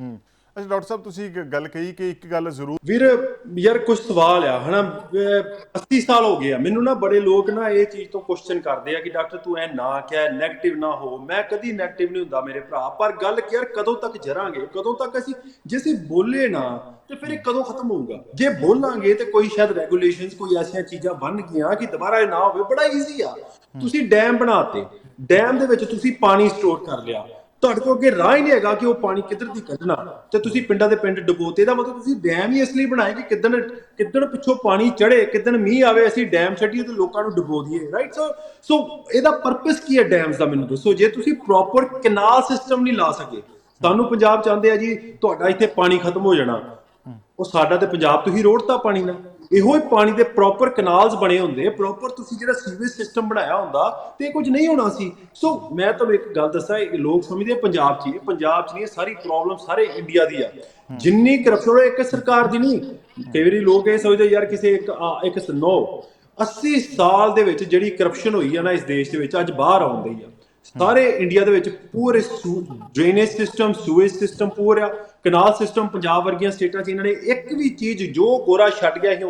ਹੂੰ ਅੱਛਾ, ਡਾਕਟਰ ਸਾਹਿਬ, ਤੁਸੀਂ ਇੱਕ ਗੱਲ ਕਹੀ ਕਿ ਇੱਕ ਗੱਲ ਜ਼ਰੂਰ ਵੀਰ, ਯਾਰ ਕੁਝ ਸਵਾਲ ਆ, ਹਨਾ? 80 ਸਾਲ ਹੋ ਗਏ ਆ। ਮੈਨੂੰ ਨਾ ਬੜੇ ਲੋਕ ਨਾ ਇਹ ਚੀਜ਼ ਤੋਂ ਕੁਐਸਚਨ ਕਰਦੇ ਆ ਕਿ ਡਾਕਟਰ ਤੂੰ ਐ ਨਾ ਕਹਿ 네ਗੇਟਿਵ ਨਾ ਹੋ। ਮੈਂ ਕਦੀ 네ਗੇਟਿਵ ਨਹੀਂ ਹੁੰਦਾ ਮੇਰੇ ਭਰਾ, ਪਰ ਗੱਲ ਯਾਰ, ਕਦੋਂ ਤੱਕ ਜਰਾਂਗੇ? ਕਦੋਂ ਤੱਕ ਅਸੀਂ, ਜੇ ਅਸੀਂ ਬੋਲੇ ਨਾ, ਤੇ ਫਿਰ ਇਹ ਕਦੋਂ ਖਤਮ ਹੋਊਗਾ? ਜੇ ਬੋਲਾਂਗੇ ਤੇ ਕੋਈ ਸ਼ਾਇਦ ਰੈਗੂਲੇਸ਼ਨਸ ਕੋਈ ਐਸੀਆਂ ਚੀਜ਼ਾਂ ਬਣ ਗਈਆਂ ਕਿ ਦੁਬਾਰਾ ਇਹ ਨਾ ਹੋਵੇ, ਬੜਾ ਈਜ਼ੀ ਆ। ਤੁਸੀਂ ਡੈਮ ਬਣਾਤੇ। ਡੈਮ ਦੇ ਵਿੱਚ ਤੁਸੀਂ ਪਾਣੀ ਸਟੋਰ ਕਰ ਲਿਆ। ਤੁਹਾਡੇ ਕੋਲ ਅੱਗੇ ਰਾਹ ਹੀ ਨਹੀਂ ਹੈਗਾ ਕਿ ਉਹ ਪਾਣੀ ਕਿੱਧਰ ਦੀ ਕੱਢਣਾ। ਤੇ ਤੁਸੀਂ ਪਿੰਡਾਂ ਦੇ ਪਿੰਡ ਡੁਬੋਤੇ ਦਾ ਮਤਲਬ ਤੁਸੀਂ ਡੈਮ ਹੀ ਇਸ ਲਈ ਬਣਾਏ ਕਿ ਕਿੱਦਣ ਕਿੱਦਣ ਪਿੱਛੋਂ ਪਾਣੀ ਚੜੇ ਕਿੱਦਣ ਮੀਂਹ ਆਵੇ, ਅਸੀਂ ਡੈਮ ਛੱਡੀਏ ਤੇ ਲੋਕਾਂ ਨੂੰ ਡੁਬੋ ਦਈਏ ਰਾਈਟ ਸੋ ਸੋ ਇਹਦਾ ਪਰਪਸ ਕੀ ਹੈ ਡੈਮਸ ਦਾ ਮੈਨੂੰ ਦੱਸੋ। ਜੇ ਤੁਸੀਂ ਪ੍ਰੋਪਰ ਕਨਾਲ ਸਿਸਟਮ ਨਹੀਂ ਲਾ ਸਕੇ ਤੁਹਾਨੂੰ ਪੰਜਾਬ ਚਾਹੁੰਦੇ ਆ ਜੀ, ਤੁਹਾਡਾ ਇੱਥੇ ਪਾਣੀ ਖਤਮ ਹੋ ਜਾਣਾ। ਉਹ ਸਾਡਾ ਤੇ ਪੰਜਾਬ ਤੁਸੀਂ ਰੋੜਤਾ ਪਾਣੀ ਨਾਲ। ਇਹੋ ਹੀ ਪਾਣੀ ਦੇ ਪ੍ਰੋਪਰ ਕਨਾਲਸ ਬਣੇ ਹੁੰਦੇ ਪ੍ਰੋਪਰ ਤੁਸੀਂ ਜਿਹੜਾ ਸੀਵੇਜ ਸਿਸਟਮ ਬਣਾਇਆ ਹੁੰਦਾ, ਤੇ ਇਹ ਕੁਝ ਨਹੀਂ ਹੋਣਾ ਸੀ। ਸੋ ਮੈਂ ਤੁਹਾਨੂੰ ਇੱਕ ਗੱਲ ਦੱਸਾਂ, ਇਹ ਲੋਕ ਸਮਝਦੇ ਪੰਜਾਬ 'ਚ ਪੰਜਾਬ 'ਚ ਨਹੀਂ ਸਾਰੀ ਪ੍ਰੋਬਲਮ ਸਾਰੇ ਇੰਡੀਆ ਦੀ ਆ। ਜਿੰਨੀ ਕਰਪਸ਼ਨ ਇੱਕ ਸਰਕਾਰ ਦੀ ਨਹੀਂ। ਕਈ ਵਾਰੀ ਲੋਕ ਇਹ ਸੋਚਦੇ ਯਾਰ ਕਿਸੇ ਇੱਕ ਇੱਕ ਨੋ। 80 ਸਾਲ ਦੇ ਵਿੱਚ ਜਿਹੜੀ ਕਰਪਸ਼ਨ ਹੋਈ ਆ ਨਾ ਇਸ ਦੇਸ਼ ਦੇ ਵਿੱਚ, ਅੱਜ ਬਾਹਰ ਆਉਂਦੀ ਆ। ਸਾਰੇ ਇੰਡੀਆ ਦੇ ਵਿੱਚ ਪੂਰੇ ਡਰੇਨੇਜ ਸਿਸਟਮ ਸੂਏਜ ਸਿਸਟਮ ਪੂਰਾ ਕਨਾਲ ਸਿਸਟਮ ਪੰਜਾਬ ਵਰਗੀਆਂ ਸਟੇਟਾਂ 'ਚ ਇਹਨਾਂ ਨੇ ਇੱਕ ਵੀ ਚੀਜ਼ ਜੋ ਗੋਰਾ ਛੱਡ ਗਿਆ ਸੀ